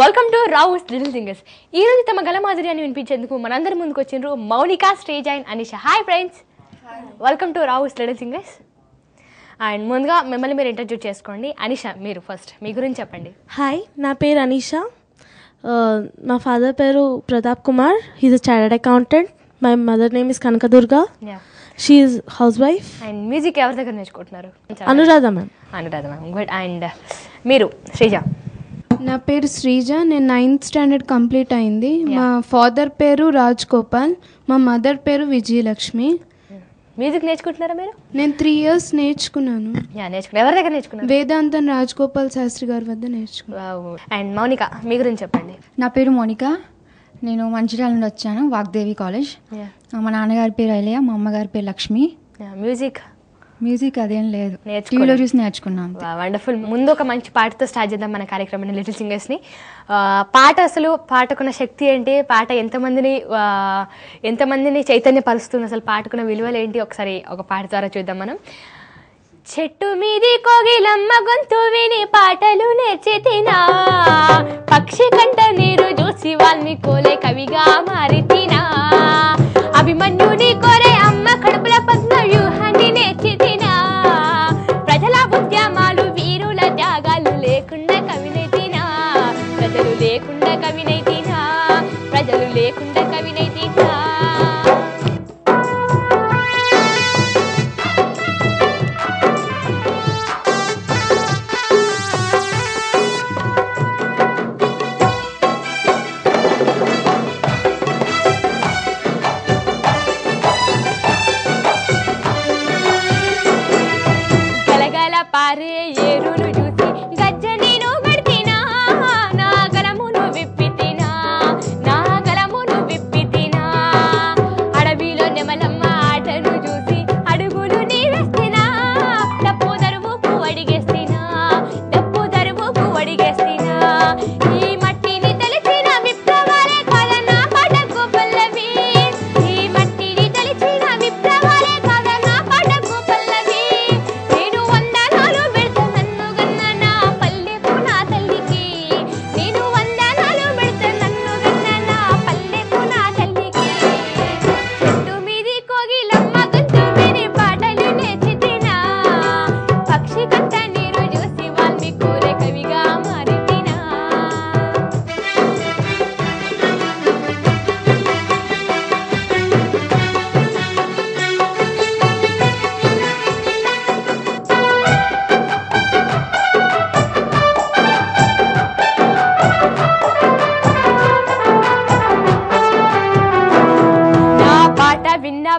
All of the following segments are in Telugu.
Welcome to Rao's little singers ఈ రోజు తమ గల మాధుర్యాన్ని వినిపించేందుకు మనందరి ముందుకు వచ్చిండ్రు Mounika stage and Anisha. Hi friends welcome to Rao's little singers and ముందుగా మిమ్మల్ని మీరు ఇంట్రడ్యూస్ చేసుకోండి. అనిష మీరు ఫస్ట్ మీ గురించి చెప్పండి. హాయ్ నా పేరు అనీషా. Uh, మా ఫాదర్ పేరు Pratap Kumar he's a chartered accountant my mother name is Kanakadurga she is house wife and music ఎవరి దగ్గర నేర్చుకుంటున్నారు? Anuradha ma'am Anuradha ma'am good and మీరు శ్రీజ నా పేరు శ్రీజ నేను నైన్త్ స్టాండర్డ్ కంప్లీట్ అయింది. మా ఫాదర్ పేరు రాజ్ గోపాల్ మా మదర్ పేరు విజయలక్ష్మి. మ్యూజిక్ నేర్చుకుంటున్నారా మీరు? నేను త్రీ ఇయర్స్ నేర్చుకున్నాను. యా నేర్చుకున్నారు ఎవరి దగ్గర నేర్చుకున్నారు? వేదాంతం రాజ్ గోపాల్ శాస్త్రి గారి వద్ద నేర్చుకున్నాను అండ్ మౌనిక మీ గురించి చెప్పండి. నా పేరు మోనిక. నేను మంచిర్యాల నుండి వచ్చాను వాగ్దేవి కాలేజ్. మా నాన్నగారి పేరు ఐలయ్య మా అమ్మగారి పేరు లక్ష్మి. మ్యూజిక్ మ్యూజిక్ అదేం లేదు. టీవీలో చూసి నేర్చుకున్నాను వండర్ఫుల్ ముందు ఒక మంచి పాటతో స్టార్ట్ చేద్దాం మన కార్యక్రమాన్ని లిటిల్ సింగర్స్ని పాట అసలు పాటకున్న శక్తి ఏంటి? పాట ఎంతమందిని ఎంతమందిని చైతన్యపరుస్తుంది? అసలు పాటకున్న విలువలు ఏంటి? ఒకసారి ఒక పాట ద్వారా చూద్దాం మనం. చెట్టు మీది కోగిలమ్మ గొంతు విని పాటలు నేర్చి తినా పక్షి కంట నీరు చూసి వాళ్ళని కోలే లేకుండా కవినైతినా గలగల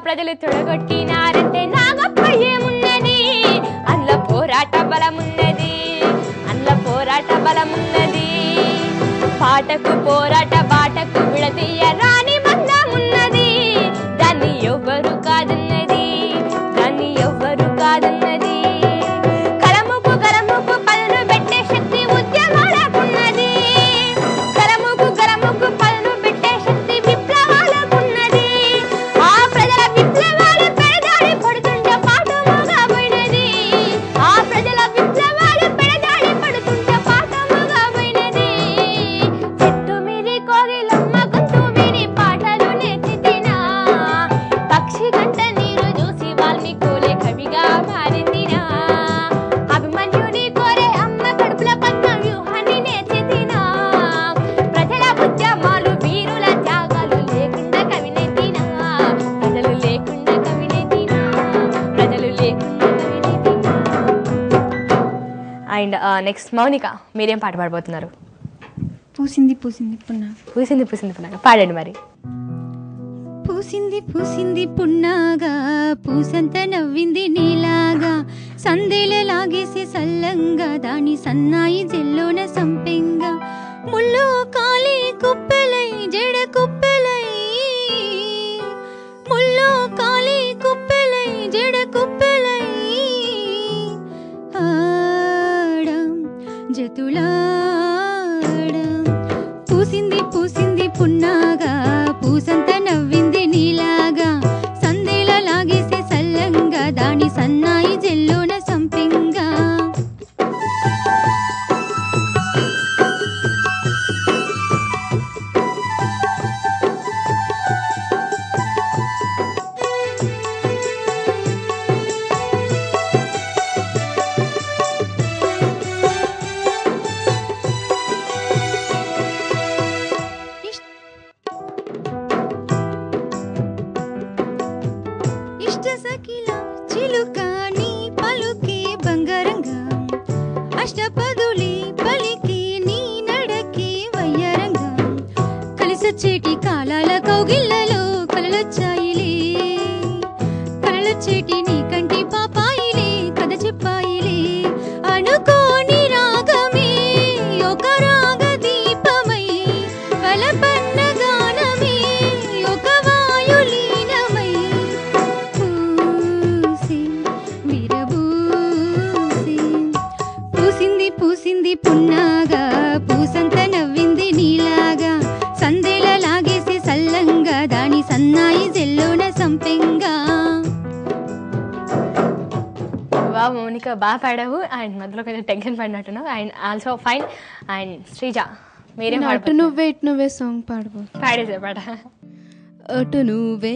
ప్రజలు తొడగొట్టినారంటే నాగప్ప ఏమున్నది? అల్ల పోరాట బలమున్నది. అల్ల పోరాట బలమున్నది. పాటకు పోరాట బాటకు విడతీయరా అండ్ నెక్స్ట్ మౌనిక మీరేం పాట పాడబోతున్నారు? పూసింది పూసింది పున్నా. పూసింది పూసింది పునాగా పాడండి మరి. పూసింది పూసింది పున్నాగా పూసంత నవ్వింది నీలాగా. సందేల లాగేసి సల్లంగా దాని సన్నాయి జెల్లోన సంపెంగా. ముళ్ళు కాలి కుప్పెలై జడ కుప్పెలై పూసింది పూసింది పున్నా ఇష్ట చిలుక నీ పలుకే బంగారంగా. అష్టపదులి పలికి నీ నడకే వయ్యారంగా. కలిసొచ్చేటి కాలాల కౌగిళ్ళలో కలలొచ్చాయిలే. కలలొచ్చేటి నీ బాగా పాడావు అండ్ మధ్యలో కొంచెం tension పడినట్టున్నావు. And also fine and Sreeja మీరే అటు. నువ్వే ఇటు నువ్వే సాంగ్ పాడబో పాడేసే పాట. అటు నువ్వే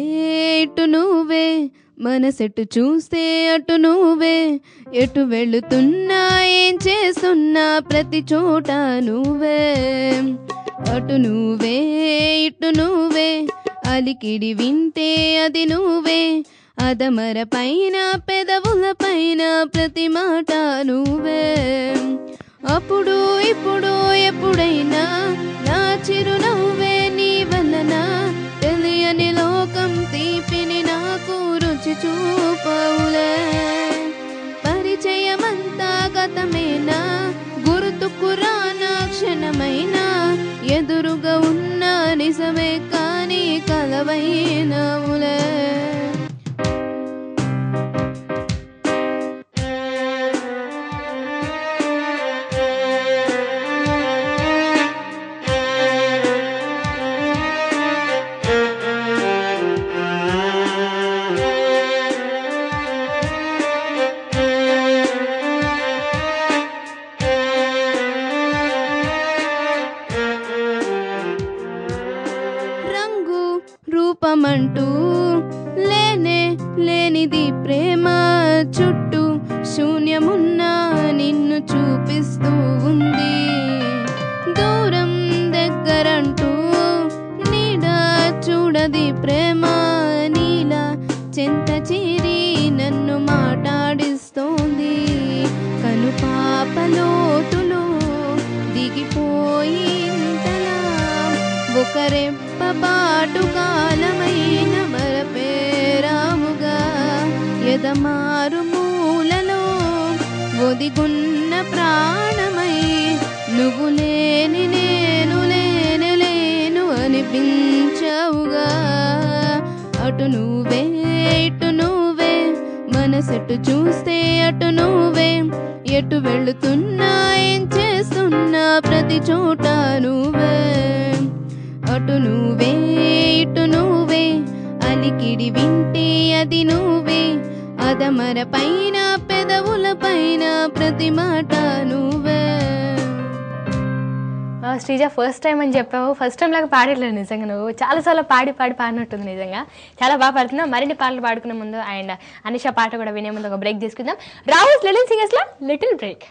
ఇటు నువ్వే మనసెటు చూస్తే అటు నువ్వే. ఎటు వెళుతున్నా ఏం చేస్తున్నా ప్రతి చోట నువ్వే. అటు నువ్వే ఇటు నువ్వే. అలికిడి వింటే అది నువ్వే. అదమర పైన పెదవుల పైన ప్రతి మాట నువ్వే. అప్పుడు ఇప్పుడు ఎప్పుడైనా నా చిరునవ్వే నీ వలన తెలియని లోకం తీపిని నాకు రుచి చూపవులే. పరిచయమంతా గతమేనా? గుర్తుకు రానా? క్షణమైనా? ఎదురుగా ఉన్న నిజమే కానీ కలవైనవు. శూన్యమున్న నిన్ను చూపిస్తూ ఉంది. దూరం దగ్గరంటూ నీడ చూడది ప్రేమ. నీలా చెంత చేరి నన్ను మాట్లాడిస్తోంది కను పాపలోతులో దిగిపోయింతలా పాటు కాలమైన మరపేరాముగా ఎదమారు ఒదిగున్న ప్రాణమై నువ్వు లేని నేను లేని లేను అనిపించవుగా. అటు నువ్వే ఇటు నువ్వే మనసెటు చూస్తే అటు నువ్వే. ఎటు వెళుతున్నా ఏం చేస్తున్నా ప్రతి చోట నువ్వే. అటు నువ్వే ఇటు నువ్వే అలికిడి వింటే అది నువ్వే. అదమర పైన పెదవుల పైన ప్రతి మాట నువ్వే. శ్రీజ ఫస్ట్ టైం అని చెప్పావు. ఫస్ట్ టైం లాగా పాడట్లేదు నిజంగా నువ్వు. చాలాసార్లు పాడి పాడి పాడినట్టుంది నిజంగా. చాలా బాగా పాడుతున్నావు. మరిన్ని పాటలు పాడుకునే ముందు అండ్ అనిషా పాట కూడా వినే ముందు ఒక బ్రేక్ తీసుకుందాం. రాహుల్ లిటిల్ సింగర్స్లో లిటిల్ బ్రేక్